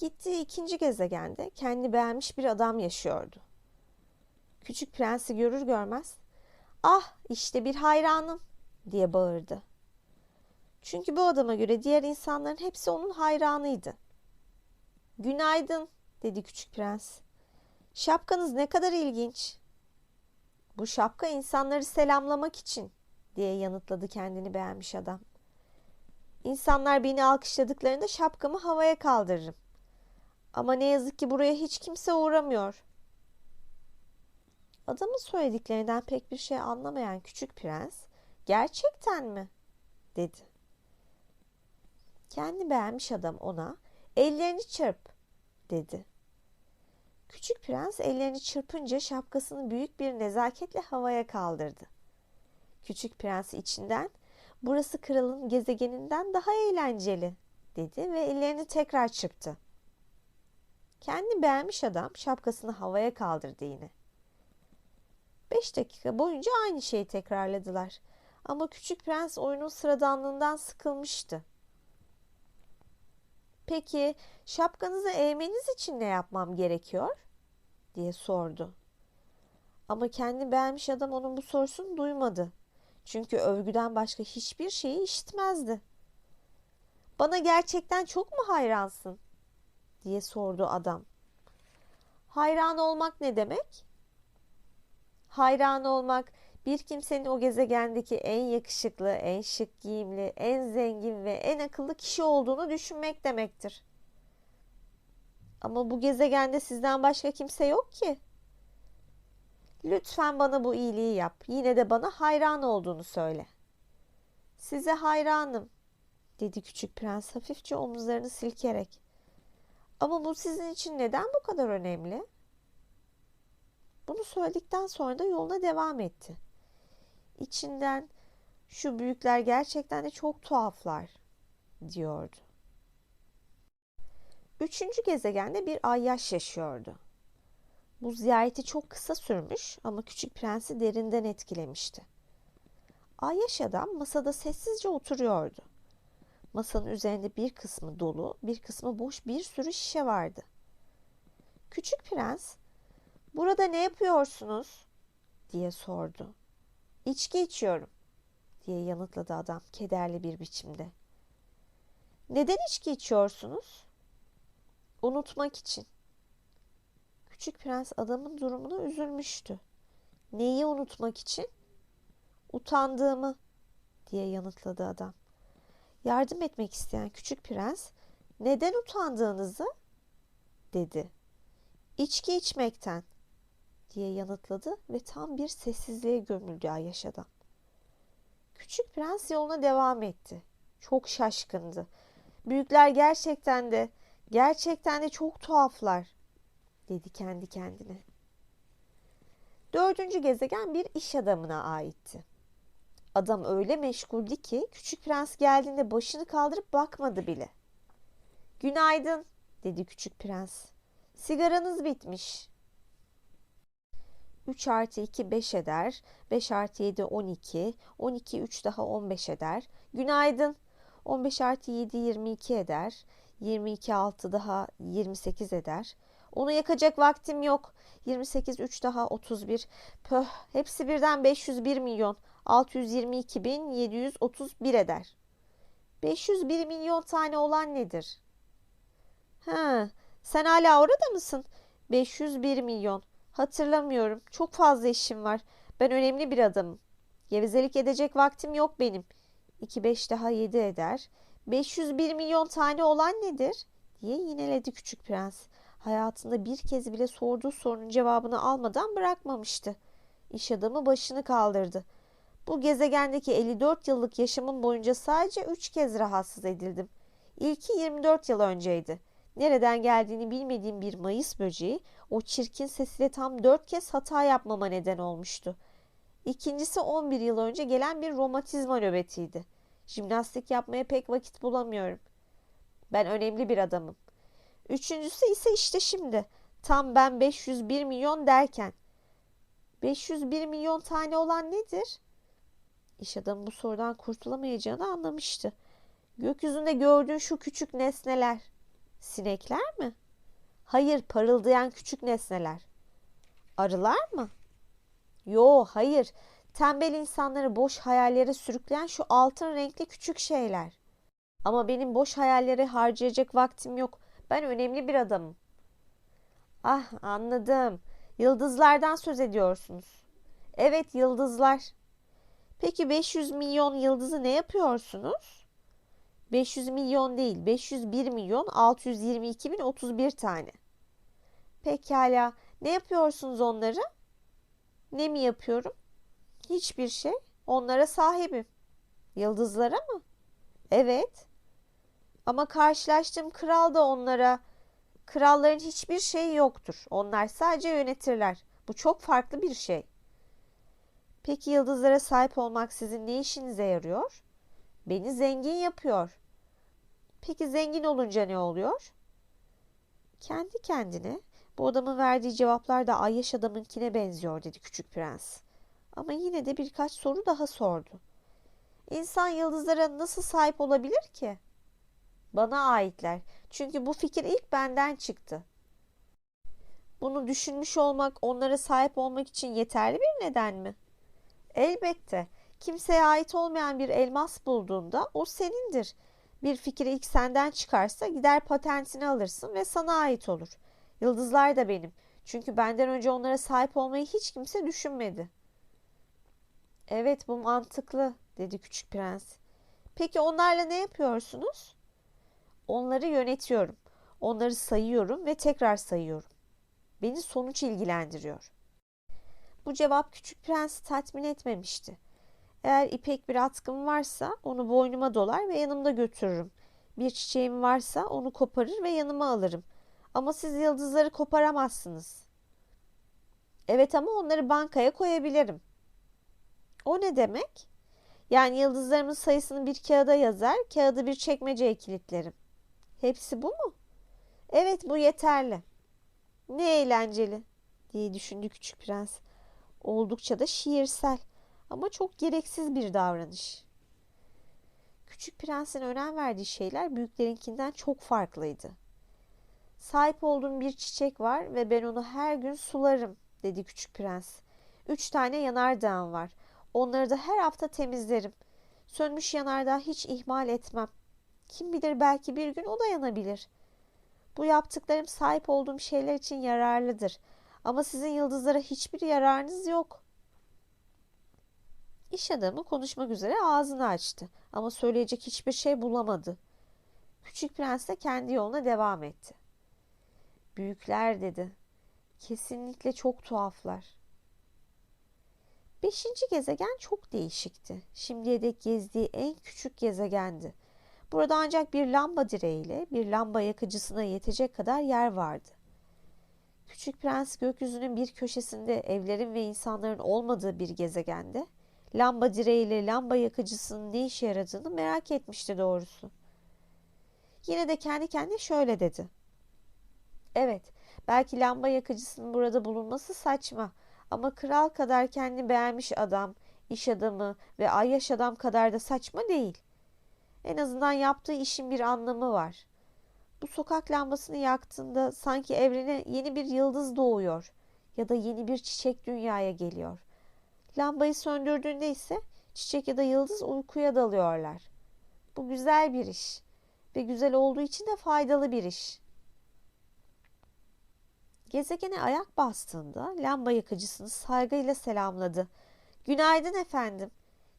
Gittiği ikinci gezegende kendi beğenmiş bir adam yaşıyordu. Küçük prensi görür görmez "Ah, işte bir hayranım." diye bağırdı. Çünkü bu adama göre diğer insanların hepsi onun hayranıydı. "Günaydın." dedi küçük prens. "Şapkanız ne kadar ilginç." "Bu şapka insanları selamlamak için." diye yanıtladı kendini beğenmiş adam. İnsanlar beni alkışladıklarında şapkamı havaya kaldırırım. Ama ne yazık ki buraya hiç kimse uğramıyor. Adamın söylediklerinden pek bir şey anlamayan küçük prens, gerçekten mi? dedi. Kendi beğenmiş adam ona, ellerini çırp, dedi. Küçük prens ellerini çırpınca şapkasını büyük bir nezaketle havaya kaldırdı. Küçük prens içinden, burası kralın gezegeninden daha eğlenceli, dedi ve ellerini tekrar çırptı. Kendi beğenmiş adam şapkasını havaya kaldırdı yine. Beş dakika boyunca aynı şeyi tekrarladılar. Ama küçük prens oyunun sıradanlığından sıkılmıştı. Peki şapkanızı eğmeniz için ne yapmam gerekiyor? diye sordu. Ama kendi beğenmiş adam onun bu sorusunu duymadı. Çünkü övgüden başka hiçbir şeyi işitmezdi. Bana gerçekten çok mu hayransın? Diye sordu adam. Hayran olmak ne demek? Hayran olmak bir kimsenin o gezegendeki en yakışıklı, en şık giyimli, en zengin ve en akıllı kişi olduğunu düşünmek demektir. Ama bu gezegende sizden başka kimse yok ki. Lütfen bana bu iyiliği yap. Yine de bana hayran olduğunu söyle. Size hayranım, dedi küçük prens hafifçe omuzlarını silkerek. Ama bu sizin için neden bu kadar önemli? Bunu söyledikten sonra da yoluna devam etti. İçinden şu büyükler gerçekten de çok tuhaflar diyordu. Üçüncü gezegende bir ayyaş yaşıyordu. Bu ziyareti çok kısa sürmüş ama küçük prensi derinden etkilemişti. Ayyaş adam masada sessizce oturuyordu. Masanın üzerinde bir kısmı dolu, bir kısmı boş bir sürü şişe vardı. Küçük prens, "Burada ne yapıyorsunuz?" diye sordu. "İçki içiyorum." diye yanıtladı adam kederli bir biçimde. "Neden içki içiyorsunuz?" "Unutmak için." Küçük prens adamın durumuna üzülmüştü. "Neyi unutmak için?" "Utandığımı." diye yanıtladı adam. Yardım etmek isteyen küçük prens, "Neden utandığınızı?" dedi. "İçki içmekten." diye yanıtladı ve tam bir sessizliğe gömüldü adam. Küçük prens yoluna devam etti. Çok şaşkındı. Büyükler gerçekten de, gerçekten de çok tuhaflar, dedi kendi kendine. Dördüncü gezegen bir iş adamına aitti. Adam öyle meşguldü ki küçük prens geldiğinde başını kaldırıp bakmadı bile. Günaydın dedi küçük prens. Sigaranız bitmiş. 3 artı 2 5 eder. 5 artı 7 12. 12 3 daha 15 eder. Günaydın. 15 artı 7 22 eder. 22 6 daha 28 eder. Onu yakacak vaktim yok. 28 3 daha 31. Pöh hepsi birden 501 milyon. 622.731 eder. 501 milyon tane olan nedir? Ha, sen hala orada mısın? 501 milyon. Hatırlamıyorum. Çok fazla işim var. Ben önemli bir adamım. Gevezelik edecek vaktim yok benim. 2 5 daha 7 eder. 501 milyon tane olan nedir? diye yineledi küçük prens. Hayatında bir kez bile sorduğu sorunun cevabını almadan bırakmamıştı. İş adamı başını kaldırdı. Bu gezegendeki 54 yıllık yaşamım boyunca sadece 3 kez rahatsız edildim. İlki 24 yıl önceydi. Nereden geldiğini bilmediğim bir mayıs böceği o çirkin sesiyle tam 4 kez hata yapmama neden olmuştu. İkincisi 11 yıl önce gelen bir romatizma nöbetiydi. Jimnastik yapmaya pek vakit bulamıyorum. Ben önemli bir adamım. Üçüncüsü ise işte şimdi. Tam ben 501 milyon derken. 501 milyon tane olan nedir? İş adamı bu sorudan kurtulamayacağını anlamıştı. Gökyüzünde gördüğün şu küçük nesneler Sinekler mi? Hayır, parıldayan küçük nesneler. Arılar mı? Yo, hayır. Tembel insanları boş hayallere sürükleyen şu altın renkli küçük şeyler. Ama benim boş hayallere harcayacak vaktim yok. Ben önemli bir adamım. Ah, anladım. Yıldızlardan söz ediyorsunuz. Evet, yıldızlar. Peki 500 milyon yıldızı ne yapıyorsunuz? 500 milyon değil, 501 milyon 622 bin 31 tane. Pekala, ne yapıyorsunuz onları? Ne mi yapıyorum? Hiçbir şey. Onlara sahibim. Yıldızlara mı? Evet. Ama karşılaştığım kral da onlara kralların hiçbir şeyi yoktur. Onlar sadece yönetirler. Bu çok farklı bir şey. Peki yıldızlara sahip olmak sizin ne işinize yarıyor? Beni zengin yapıyor. Peki zengin olunca ne oluyor? Kendi kendine bu adamın verdiği cevaplar da Ayyaş adamınkine benziyor dedi küçük prens. Ama yine de birkaç soru daha sordu. İnsan yıldızlara nasıl sahip olabilir ki? Bana aitler. Çünkü bu fikir ilk benden çıktı. Bunu düşünmüş olmak onlara sahip olmak için yeterli bir neden mi? Elbette. Kimseye ait olmayan bir elmas bulduğunda o senindir. Bir fikir ilk senden çıkarsa gider patentini alırsın ve sana ait olur. Yıldızlar da benim. Çünkü benden önce onlara sahip olmayı hiç kimse düşünmedi. Evet bu mantıklı dedi küçük prens. Peki onlarla ne yapıyorsunuz? Onları yönetiyorum. Onları sayıyorum ve tekrar sayıyorum. Beni sonuç ilgilendiriyor. Bu cevap küçük prensi tatmin etmemişti. Eğer ipek bir atkım varsa onu boynuma dolar ve yanımda götürürüm. Bir çiçeğim varsa onu koparır ve yanıma alırım. Ama siz yıldızları koparamazsınız. Evet ama onları bankaya koyabilirim. O ne demek? Yani yıldızlarımın sayısını bir kağıda yazar, kağıdı bir çekmeceye kilitlerim. Hepsi bu mu? Evet bu yeterli. Ne eğlenceli diye düşündü küçük prens. Oldukça da şiirsel ama çok gereksiz bir davranış. Küçük prensin önem verdiği şeyler büyüklerinkinden çok farklıydı. Sahip olduğum bir çiçek var ve ben onu her gün sularım dedi küçük prens. Üç tane yanardağım var. Onları da her hafta temizlerim. Sönmüş yanardağı hiç ihmal etmem. Kim bilir belki bir gün o da yanabilir. Bu yaptıklarım sahip olduğum şeyler için yararlıdır. Ama sizin yıldızlara hiçbir yararınız yok. İş adamı konuşmak üzere ağzını açtı ama söyleyecek hiçbir şey bulamadı. Küçük prens de kendi yoluna devam etti. Büyükler dedi. Kesinlikle çok tuhaflar. Beşinci gezegen çok değişikti. Şimdiye dek gezdiği en küçük gezegendi. Burada ancak bir lamba direğiyle bir lamba yakıcısına yetecek kadar yer vardı. Küçük prens gökyüzünün bir köşesinde evlerin ve insanların olmadığı bir gezegende lamba direğiyle lamba yakıcısının ne işe yaradığını merak etmişti doğrusu. Yine de kendi kendine şöyle dedi. Evet, belki lamba yakıcısının burada bulunması saçma ama kral kadar kendini beğenmiş adam, iş adamı ve ayyaş adam kadar da saçma değil. En azından yaptığı işin bir anlamı var. Bu sokak lambasını yaktığında sanki evrene yeni bir yıldız doğuyor ya da yeni bir çiçek dünyaya geliyor. Lambayı söndürdüğünde ise çiçek ya da yıldız uykuya dalıyorlar. Bu güzel bir iş ve güzel olduğu için de faydalı bir iş. Gezegene ayak bastığında lamba yakıcısını saygıyla selamladı. Günaydın efendim.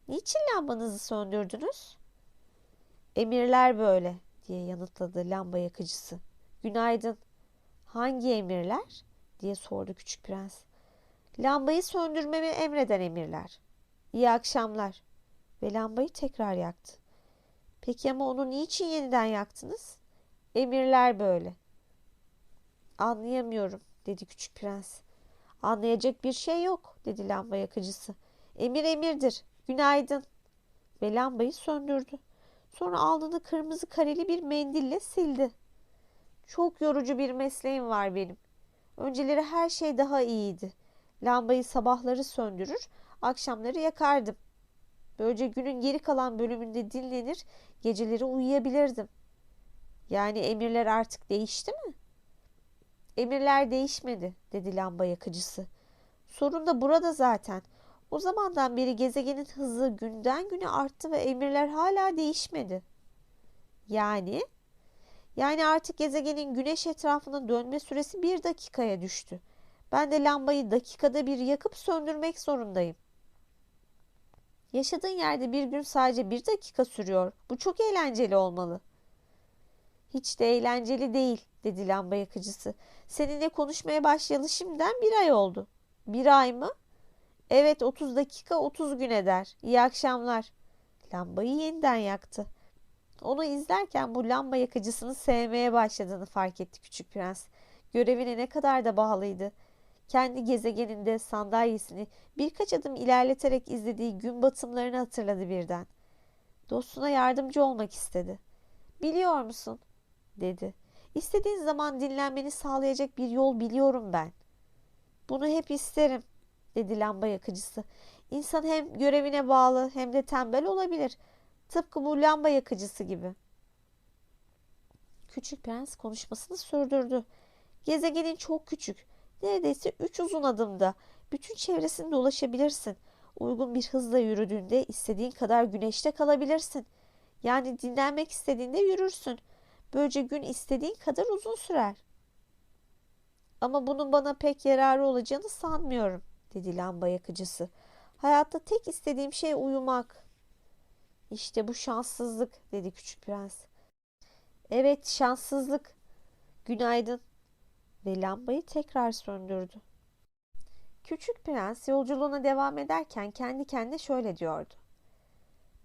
Niçin lambanızı söndürdünüz? Emirler böyle diye yanıtladı lamba yakıcısı. Günaydın. Hangi emirler? diye sordu küçük prens. Lambayı söndürmemi emreden emirler. İyi akşamlar. Ve lambayı tekrar yaktı. Peki ama onu niçin yeniden yaktınız? Emirler böyle. Anlayamıyorum dedi küçük prens. Anlayacak bir şey yok dedi lamba yakıcısı. Emir emirdir. Günaydın. Ve lambayı söndürdü. Sonra alnını kırmızı kareli bir mendille sildi. Çok yorucu bir mesleğim var benim. Önceleri her şey daha iyiydi. Lambayı sabahları söndürür, akşamları yakardım. Böylece günün geri kalan bölümünde dinlenir, geceleri uyuyabilirdim. Yani emirler artık değişti mi? Emirler değişmedi, dedi lamba yakıcısı. Sorun da burada zaten. O zamandan beri gezegenin hızı günden güne arttı ve emirler hala değişmedi. Yani? Yani artık gezegenin güneş etrafında dönme süresi bir dakikaya düştü. Ben de lambayı dakikada bir yakıp söndürmek zorundayım. Yaşadığın yerde bir gün sadece bir dakika sürüyor. Bu çok eğlenceli olmalı. Hiç de eğlenceli değil, dedi lamba yakıcısı. Seninle konuşmaya başlayalı şimdiden bir ay oldu. Bir ay mı? Evet 30 dakika 30 gün eder. İyi akşamlar. Lambayı yeniden yaktı. Onu izlerken bu lamba yakıcısını sevmeye başladığını fark etti küçük prens. Görevine ne kadar da bağlıydı. Kendi gezegeninde sandalyesini birkaç adım ilerleterek izlediği gün batımlarını hatırladı birden. Dostuna yardımcı olmak istedi. Biliyor musun? dedi. İstediğin zaman dinlenmeni sağlayacak bir yol biliyorum ben. Bunu hep isterim, dedi lamba yakıcısı. İnsan hem görevine bağlı hem de tembel olabilir. Tıpkı bu lamba yakıcısı gibi. Küçük prens konuşmasını sürdürdü. Gezegenin çok küçük. Neredeyse üç uzun adımda. Bütün çevresini dolaşabilirsin. Uygun bir hızla yürüdüğünde istediğin kadar güneşte kalabilirsin. Yani dinlenmek istediğinde yürürsün. Böylece gün istediğin kadar uzun sürer. Ama bunun bana pek yararı olacağını sanmıyorum, dedi lamba yakıcısı. Hayatta tek istediğim şey uyumak. İşte bu şanssızlık, dedi küçük prens. Evet, şanssızlık. Günaydın. Ve lambayı tekrar söndürdü. Küçük prens yolculuğuna devam ederken kendi kendine şöyle diyordu.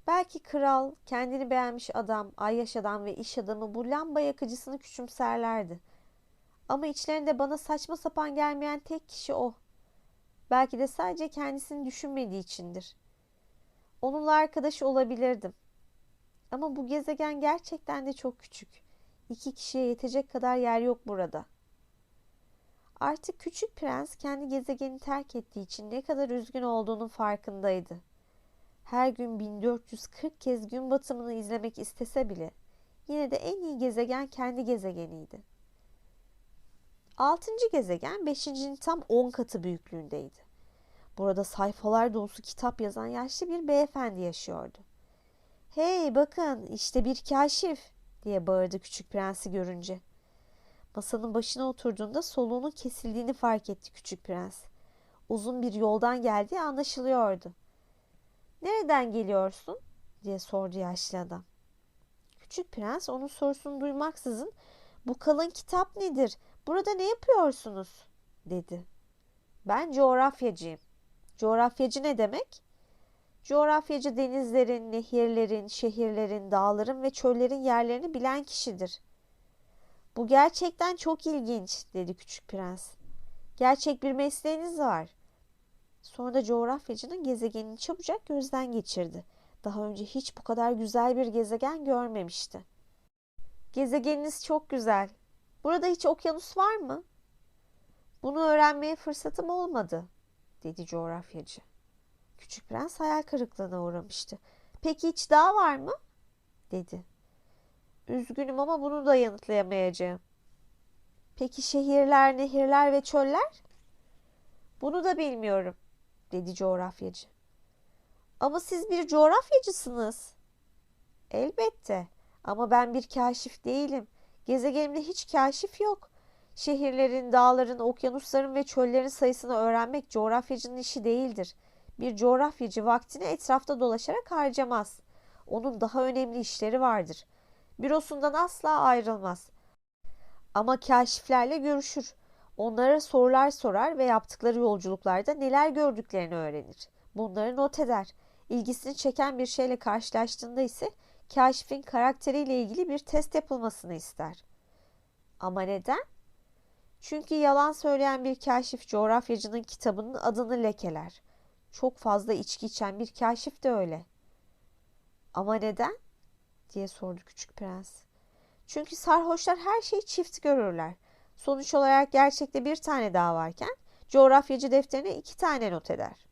Belki kral, kendini beğenmiş adam, ayyaş adam ve iş adamı bu lamba yakıcısını küçümserlerdi. Ama içlerinde bana saçma sapan gelmeyen tek kişi o. Belki de sadece kendisini düşünmediği içindir. Onunla arkadaş olabilirdim. Ama bu gezegen gerçekten de çok küçük. İki kişiye yetecek kadar yer yok burada. Artık küçük prens kendi gezegeni terk ettiği için ne kadar üzgün olduğunun farkındaydı her gün 1440 kez gün batımını izlemek istese bile yine de en iyi gezegen kendi gezegeniydi. Altıncı gezegen beşincinin tam 10 katı büyüklüğündeydi. Burada sayfalar dolusu kitap yazan yaşlı bir beyefendi yaşıyordu. Hey bakın işte bir kaşif diye bağırdı küçük prensi görünce. Masanın başına oturduğunda soluğunun kesildiğini fark etti küçük prens. Uzun bir yoldan geldiği anlaşılıyordu. Nereden geliyorsun? diye sordu yaşlı adam. Küçük prens onun sorusunu duymaksızın bu kalın kitap nedir? Burada ne yapıyorsunuz? dedi. Ben coğrafyacıyım. Coğrafyacı ne demek? Coğrafyacı denizlerin, nehirlerin, şehirlerin, dağların ve çöllerin yerlerini bilen kişidir. Bu gerçekten çok ilginç, dedi küçük prens. Gerçek bir mesleğiniz var. Sonra da coğrafyacının gezegenini çabucak gözden geçirdi. Daha önce hiç bu kadar güzel bir gezegen görmemişti. Gezegeniniz çok güzel. Burada hiç okyanus var mı? Bunu öğrenmeye fırsatım olmadı, dedi coğrafyacı. Küçük prens hayal kırıklığına uğramıştı. Peki hiç dağ var mı? dedi. Üzgünüm ama bunu da yanıtlayamayacağım. Peki şehirler, nehirler ve çöller? Bunu da bilmiyorum dedi coğrafyacı. Ama siz bir coğrafyacısınız. Elbette ama ben bir kaşif değilim. Gezegenimde hiç kaşif yok. Şehirlerin, dağların, okyanusların ve çöllerin sayısını öğrenmek coğrafyacının işi değildir. Bir coğrafyacı vaktini etrafta dolaşarak harcamaz. Onun daha önemli işleri vardır. Bürosundan asla ayrılmaz. Ama kaşiflerle görüşür. Onlara sorular sorar ve yaptıkları yolculuklarda neler gördüklerini öğrenir. Bunları not eder. İlgisini çeken bir şeyle karşılaştığında ise kaşifin karakteriyle ilgili bir test yapılmasını ister. Ama neden? Çünkü yalan söyleyen bir kaşif coğrafyacının kitabının adını lekeler. Çok fazla içki içen bir kaşif de öyle. Ama neden? diye sordu küçük prens. Çünkü sarhoşlar her şeyi çift görürler. Sonuç olarak gerçekte bir tane daha varken coğrafyacı defterine iki tane not eder.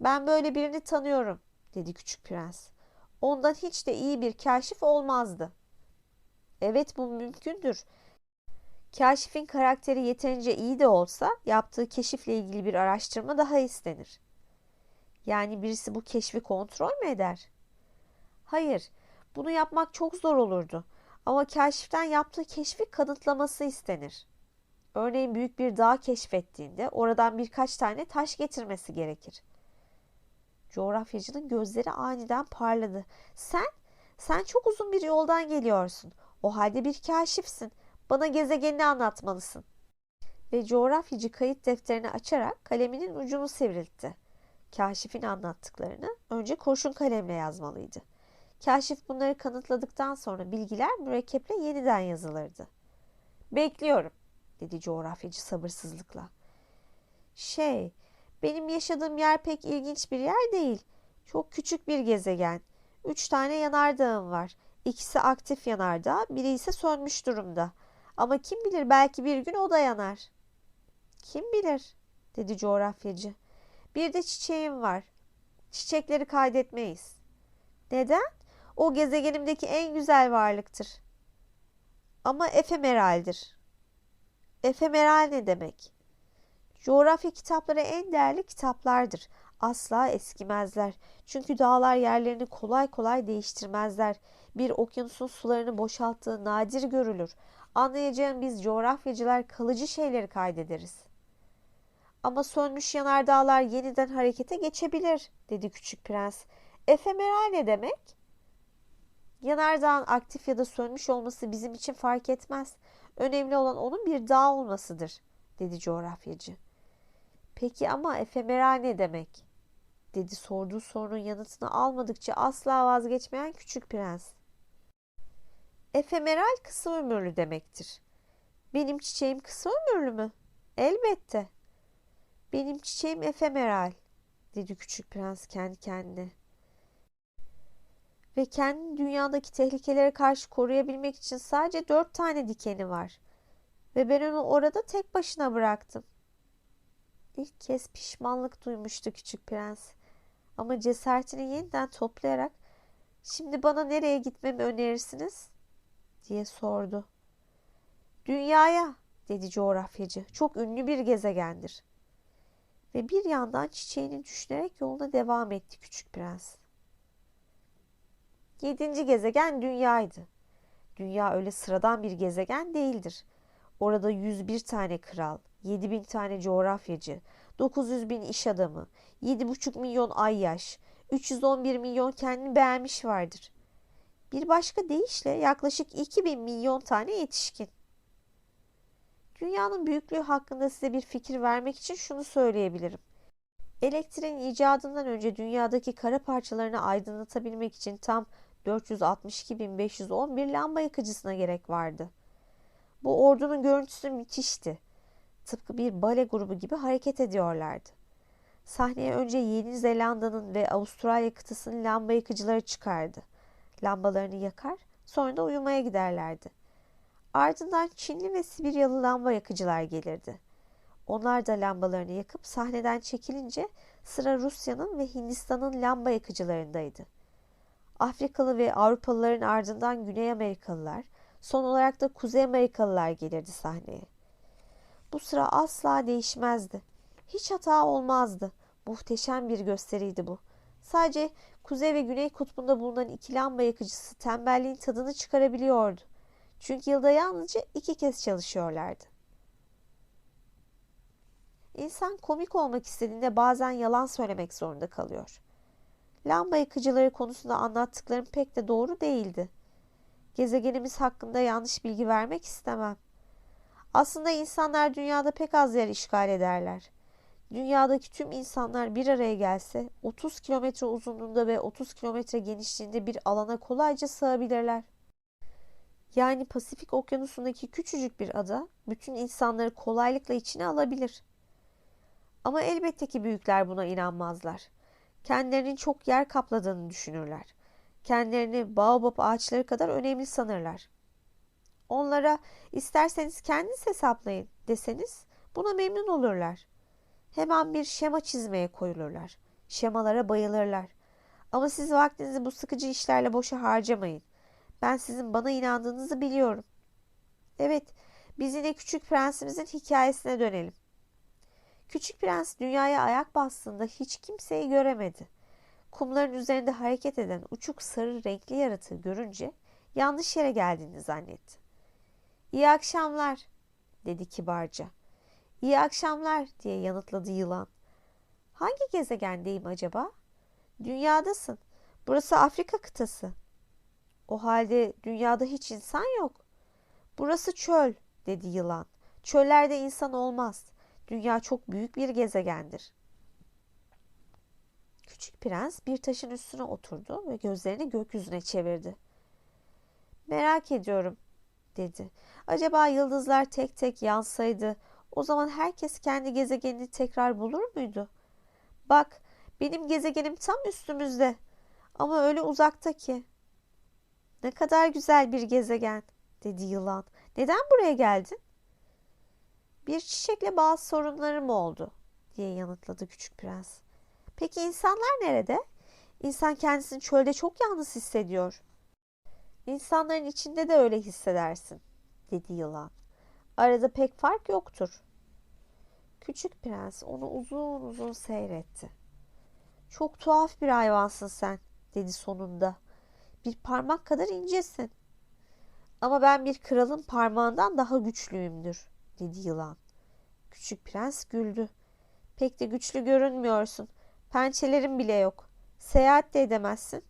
Ben böyle birini tanıyorum dedi küçük prens. Ondan hiç de iyi bir kaşif olmazdı. Evet bu mümkündür. Kaşifin karakteri yeterince iyi de olsa yaptığı keşifle ilgili bir araştırma daha istenir. Yani birisi bu keşfi kontrol mü eder? Hayır, bunu yapmak çok zor olurdu. Ama kaşiften yaptığı keşfi kanıtlaması istenir. Örneğin büyük bir dağ keşfettiğinde oradan birkaç tane taş getirmesi gerekir. Coğrafyacının gözleri aniden parladı. Sen, sen çok uzun bir yoldan geliyorsun. O halde bir kaşifsin. Bana gezegenini anlatmalısın. Ve coğrafyacı kayıt defterini açarak kaleminin ucunu sivriltti. Kaşifin anlattıklarını önce kurşun kalemle yazmalıydı. Kaşif bunları kanıtladıktan sonra bilgiler mürekkeple yeniden yazılırdı. Bekliyorum, dedi coğrafyacı sabırsızlıkla. Şey, benim yaşadığım yer pek ilginç bir yer değil. Çok küçük bir gezegen. Üç tane yanardağım var. İkisi aktif yanardağ, biri ise sönmüş durumda. Ama kim bilir belki bir gün o da yanar. Kim bilir, dedi coğrafyacı. Bir de çiçeğim var. Çiçekleri kaydetmeyiz. Neden? O gezegenimdeki en güzel varlıktır. Ama efemeraldir. Efemeral ne demek? Coğrafya kitapları en değerli kitaplardır. Asla eskimezler. Çünkü dağlar yerlerini kolay kolay değiştirmezler. Bir okyanusun sularını boşalttığı nadir görülür. Anlayacağım biz coğrafyacılar kalıcı şeyleri kaydederiz. Ama sönmüş yanardağlar yeniden harekete geçebilir, dedi küçük prens. Efemeral ne demek? Yanardağın aktif ya da sönmüş olması bizim için fark etmez. Önemli olan onun bir dağ olmasıdır, dedi coğrafyacı. Peki ama efemeral ne demek? dedi sorduğu sorunun yanıtını almadıkça asla vazgeçmeyen küçük prens. Efemeral kısa ömürlü demektir. Benim çiçeğim kısa ömürlü mü? Elbette. Benim çiçeğim efemeral, dedi küçük prens kendi kendine. Ve kendi dünyadaki tehlikelere karşı koruyabilmek için sadece dört tane dikeni var. Ve ben onu orada tek başına bıraktım. İlk kez pişmanlık duymuştu küçük prens. Ama cesaretini yeniden toplayarak şimdi bana nereye gitmemi önerirsiniz? diye sordu. Dünyaya dedi coğrafyacı. Çok ünlü bir gezegendir. Ve bir yandan çiçeğini düşünerek yoluna devam etti küçük prens. Yedinci gezegen dünyaydı. Dünya öyle sıradan bir gezegen değildir. Orada 101 tane kral, 7000 tane coğrafyacı, 900 bin iş adamı, 7,5 milyon ayyaş, 311 milyon kendini beğenmiş vardır. Bir başka deyişle yaklaşık 2000 milyon tane yetişkin. Dünyanın büyüklüğü hakkında size bir fikir vermek için şunu söyleyebilirim. Elektriğin icadından önce dünyadaki kara parçalarını aydınlatabilmek için tam 462.511 lamba yakıcısına gerek vardı. Bu ordunun görüntüsü müthişti. Tıpkı bir bale grubu gibi hareket ediyorlardı. Sahneye önce Yeni Zelanda'nın ve Avustralya kıtasının lamba yakıcıları çıkardı. Lambalarını yakar, sonra da uyumaya giderlerdi. Ardından Çinli ve Sibiryalı lamba yakıcılar gelirdi. Onlar da lambalarını yakıp sahneden çekilince sıra Rusya'nın ve Hindistan'ın lamba yakıcılarındaydı. Afrikalı ve Avrupalıların ardından Güney Amerikalılar, son olarak da Kuzey Amerikalılar gelirdi sahneye. Bu sıra asla değişmezdi. Hiç hata olmazdı. Muhteşem bir gösteriydi bu. Sadece Kuzey ve Güney kutbunda bulunan iki lamba yakıcısı tembelliğin tadını çıkarabiliyordu. Çünkü yılda yalnızca iki kez çalışıyorlardı. İnsan komik olmak istediğinde bazen yalan söylemek zorunda kalıyor. Lamba yakıcıları konusunda anlattıklarım pek de doğru değildi. Gezegenimiz hakkında yanlış bilgi vermek istemem. Aslında insanlar dünyada pek az yer işgal ederler. Dünyadaki tüm insanlar bir araya gelse 30 kilometre uzunluğunda ve 30 kilometre genişliğinde bir alana kolayca sığabilirler. Yani Pasifik Okyanusu'ndaki küçücük bir ada bütün insanları kolaylıkla içine alabilir. Ama elbette ki büyükler buna inanmazlar. Kendilerinin çok yer kapladığını düşünürler. Kendilerini baobab ağaçları kadar önemli sanırlar. Onlara isterseniz kendiniz hesaplayın deseniz buna memnun olurlar. Hemen bir şema çizmeye koyulurlar. Şemalara bayılırlar. Ama siz vaktinizi bu sıkıcı işlerle boşa harcamayın. Ben sizin bana inandığınızı biliyorum. Evet, biz yine Küçük Prensimizin hikayesine dönelim. Küçük Prens dünyaya ayak bastığında hiç kimseyi göremedi. Kumların üzerinde hareket eden uçuk sarı renkli yaratığı görünce yanlış yere geldiğini zannetti. İyi akşamlar, dedi kibarca. İyi akşamlar, diye yanıtladı yılan. Hangi gezegendeyim acaba? Dünyadasın. Burası Afrika kıtası. O halde dünyada hiç insan yok. Burası çöl, dedi yılan. Çöllerde insan olmaz. Dünya çok büyük bir gezegendir. Küçük prens bir taşın üstüne oturdu ve gözlerini gökyüzüne çevirdi. Merak ediyorum, dedi. Acaba yıldızlar tek tek yansaydı o zaman herkes kendi gezegenini tekrar bulur muydu? Bak, benim gezegenim tam üstümüzde ama öyle uzakta ki. Ne kadar güzel bir gezegen, dedi yılan. Neden buraya geldin? Bir çiçekle bazı sorunlarım oldu, diye yanıtladı küçük prens. Peki insanlar nerede? İnsan kendisini çölde çok yalnız hissediyor. İnsanların içinde de öyle hissedersin, dedi yılan. Arada pek fark yoktur. Küçük prens onu uzun uzun seyretti. Çok tuhaf bir hayvansın sen, dedi sonunda. Bir parmak kadar incesin. Ama ben bir kralın parmağından daha güçlüyümdür, dedi yılan. Küçük prens güldü. Pek de güçlü görünmüyorsun. Pençelerin bile yok. Seyahat de edemezsin.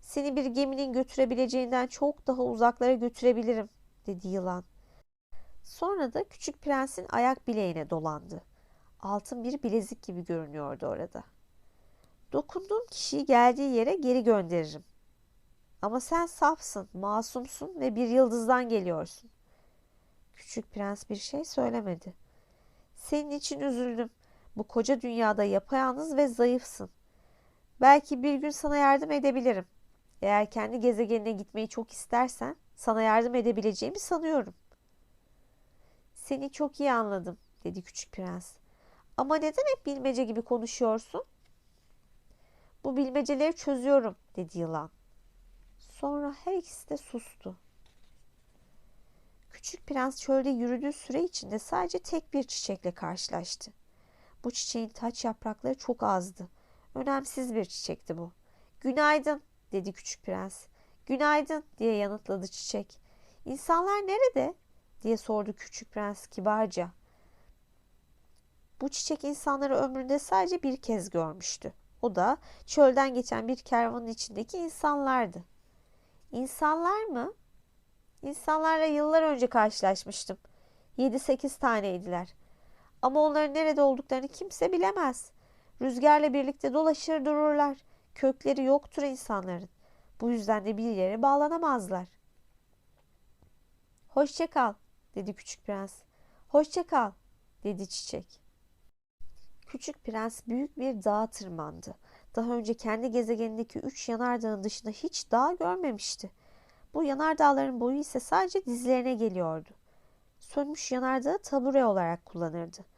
Seni bir geminin götürebileceğinden çok daha uzaklara götürebilirim, dedi yılan. Sonra da küçük prensin ayak bileğine dolandı. Altın bir bilezik gibi görünüyordu orada. Dokunduğum kişiyi geldiği yere geri gönderirim. Ama sen safsın, masumsun ve bir yıldızdan geliyorsun. Küçük prens bir şey söylemedi. Senin için üzüldüm. Bu koca dünyada yapayalnız ve zayıfsın. Belki bir gün sana yardım edebilirim. Eğer kendi gezegenine gitmeyi çok istersen sana yardım edebileceğimi sanıyorum. Seni çok iyi anladım, dedi küçük prens. Ama neden hep bilmece gibi konuşuyorsun? Bu bilmeceleri çözüyorum, dedi yılan. Sonra her ikisi de sustu. Küçük prens çölde yürüdüğü süre içinde sadece tek bir çiçekle karşılaştı. Bu çiçeğin taç yaprakları çok azdı. Önemsiz bir çiçekti bu. Günaydın, dedi küçük prens. Günaydın, diye yanıtladı çiçek. İnsanlar nerede? diye sordu küçük prens kibarca. Bu çiçek insanları ömründe sadece bir kez görmüştü. O da çölden geçen bir kervanın içindeki insanlardı. İnsanlar mı? İnsanlarla yıllar önce karşılaşmıştım. 7-8 taneydiler. Ama onların nerede olduklarını kimse bilemez. Rüzgarla birlikte dolaşır dururlar. Kökleri yoktur insanların. Bu yüzden de bir yere bağlanamazlar. Hoşça kal, dedi küçük prens. Hoşça kal, dedi çiçek. Küçük prens büyük bir dağa tırmandı. Daha önce kendi gezegenindeki üç yanardağın dışında hiç dağ görmemişti. Bu yanardağların boyu ise sadece dizlerine geliyordu. Sönmüş yanardağı tabure olarak kullanırdı.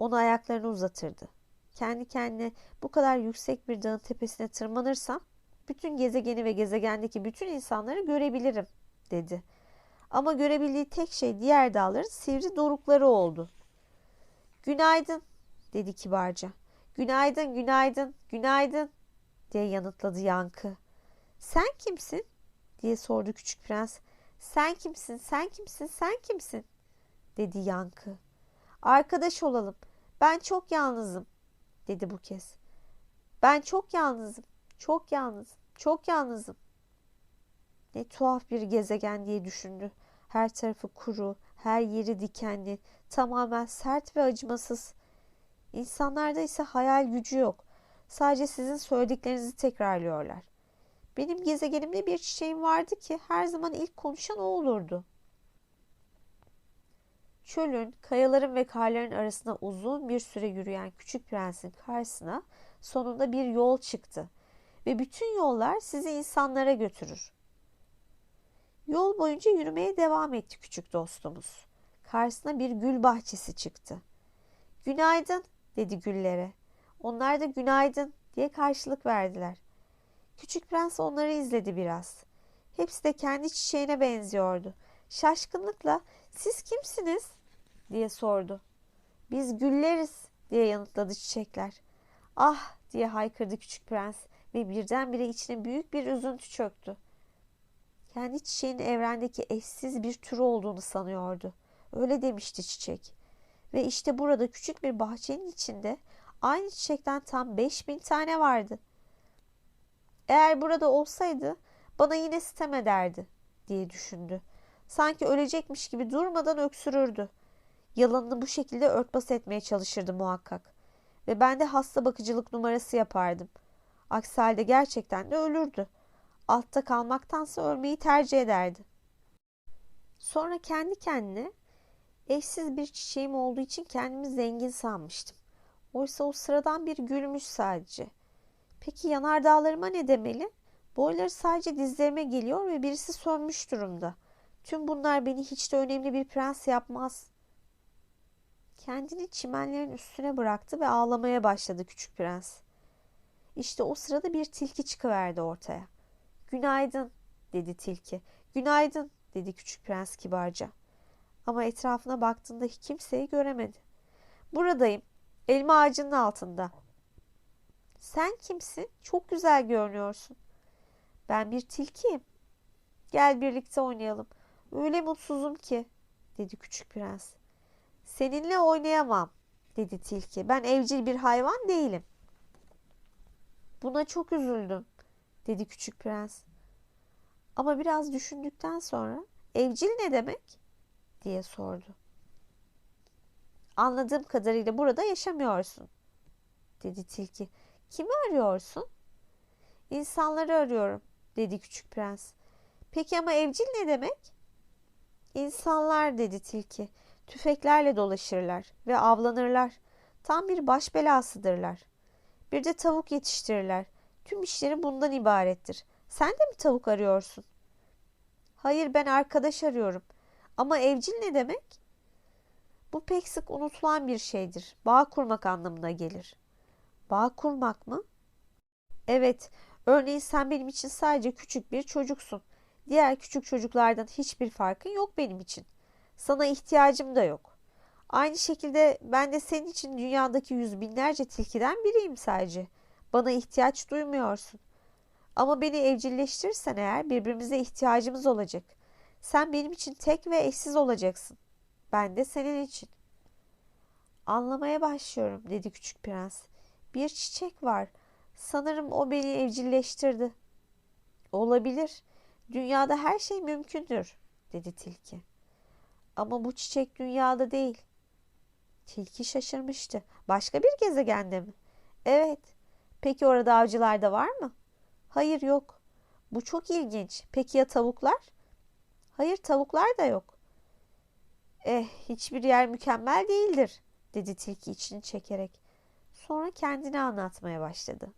Onu ayaklarını uzatırdı. Kendi kendine bu kadar yüksek bir dağın tepesine tırmanırsam bütün gezegeni ve gezegendeki bütün insanları görebilirim dedi. Ama görebildiği tek şey diğer dağların sivri dorukları oldu. Günaydın dedi kibarca. Günaydın, günaydın, günaydın diye yanıtladı yankı. Sen kimsin? diye sordu küçük prens. Sen kimsin, sen kimsin, sen kimsin? dedi yankı. Arkadaş olalım. Ben çok yalnızım dedi bu kez. Ben çok yalnızım, çok yalnızım, çok yalnızım. Ne tuhaf bir gezegen diye düşündü. Her tarafı kuru, her yeri dikenli, tamamen sert ve acımasız. İnsanlarda ise hayal gücü yok. Sadece sizin söylediklerinizi tekrarlıyorlar. Benim gezegenimde bir çiçeğim vardı ki her zaman ilk konuşan o olurdu. Çölün, kayaların ve karların arasında uzun bir süre yürüyen küçük prensin karşısına sonunda bir yol çıktı ve bütün yollar sizi insanlara götürür. Yol boyunca yürümeye devam etti küçük dostumuz. Karşısına bir gül bahçesi çıktı. Günaydın dedi güllere. Onlar da günaydın diye karşılık verdiler. Küçük prens onları izledi biraz. Hepsi de kendi çiçeğine benziyordu. Şaşkınlıkla siz kimsiniz diye sordu. Biz gülleriz diye yanıtladı çiçekler. Ah diye haykırdı küçük prens ve birdenbire içine büyük bir üzüntü çöktü. Kendi çiçeğinin evrendeki eşsiz bir türü olduğunu sanıyordu. Öyle demişti çiçek. Ve işte burada küçük bir bahçenin içinde aynı çiçekten tam 5000 tane vardı. Eğer burada olsaydı bana yine sitem ederdi diye düşündü. Sanki ölecekmiş gibi durmadan öksürürdü. Yalanını bu şekilde örtbas etmeye çalışırdı muhakkak. Ve ben de hasta bakıcılık numarası yapardım. Aksi halde gerçekten de ölürdü. Altta kalmaktansa ölmeyi tercih ederdi. Sonra kendi kendine eşsiz bir çiçeğim olduğu için kendimi zengin sanmıştım. Oysa o sıradan bir gülmüş sadece. Peki yanardağlarıma ne demeli? Boyları sadece dizlerime geliyor ve birisi sönmüş durumda. Tüm bunlar beni hiç de önemli bir prens yapmaz. Kendini çimenlerin üstüne bıraktı ve ağlamaya başladı küçük prens. İşte o sırada bir tilki çıkıverdi ortaya. Günaydın dedi tilki. Günaydın dedi küçük prens kibarca. Ama etrafına baktığında kimseyi göremedi. Buradayım. Elma ağacının altında. Sen kimsin? Çok güzel görünüyorsun. Ben bir tilkiyim. Gel birlikte oynayalım. Öyle mutsuzum ki, dedi küçük prens. Seninle oynayamam, dedi tilki. Ben evcil bir hayvan değilim. Buna çok üzüldüm, dedi küçük prens. Ama biraz düşündükten sonra evcil ne demek? diye sordu. Anladığım kadarıyla burada yaşamıyorsun, dedi tilki. Kimi arıyorsun? İnsanları arıyorum, dedi küçük prens. Peki ama evcil ne demek? İnsanlar, dedi tilki. Tüfeklerle dolaşırlar ve avlanırlar. Tam bir baş belasıdırlar. Bir de tavuk yetiştirirler. Tüm işleri bundan ibarettir. Sen de mi tavuk arıyorsun? Hayır ben arkadaş arıyorum. Ama evcil ne demek? Bu pek sık unutulan bir şeydir. Bağ kurmak anlamına gelir. Bağ kurmak mı? Evet, örneğin sen benim için sadece küçük bir çocuksun. Diğer küçük çocuklardan hiçbir farkın yok benim için. Sana ihtiyacım da yok. Aynı şekilde ben de senin için dünyadaki yüz binlerce tilkiden biriyim sadece. Bana ihtiyaç duymuyorsun. Ama beni evcilleştirirsen eğer birbirimize ihtiyacımız olacak. Sen benim için tek ve eşsiz olacaksın. Ben de senin için. Anlamaya başlıyorum dedi küçük prens. Bir çiçek var. Sanırım o beni evcilleştirdi. Olabilir. Dünyada her şey mümkündür, dedi tilki. Ama bu çiçek dünyada değil. Tilki şaşırmıştı. Başka bir gezegende mi? Evet. Peki orada avcılar da var mı? Hayır yok. Bu çok ilginç. Peki ya tavuklar? Hayır tavuklar da yok. Eh hiçbir yer mükemmel değildir dedi tilki içini çekerek. Sonra kendini anlatmaya başladı.